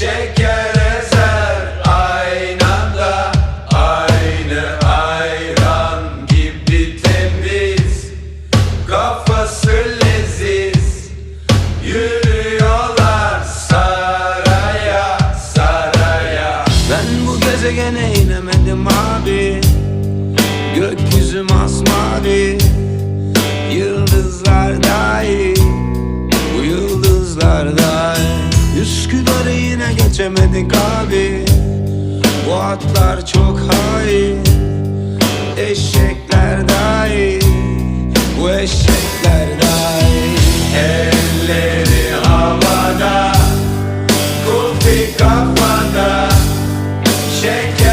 şeker aynada Aynı ayran gibi temiz Kafası leziz. Yürüyorlar saraya saraya. Ben bu gezegene inemedim abi. Gökyüzüm asmavi. Üsküdar'ı yine geçemedik abi. Bu atlar çok hain Eşekler dahi. Bu eşekler dahi. Elleri havada Kufi kafada Şeker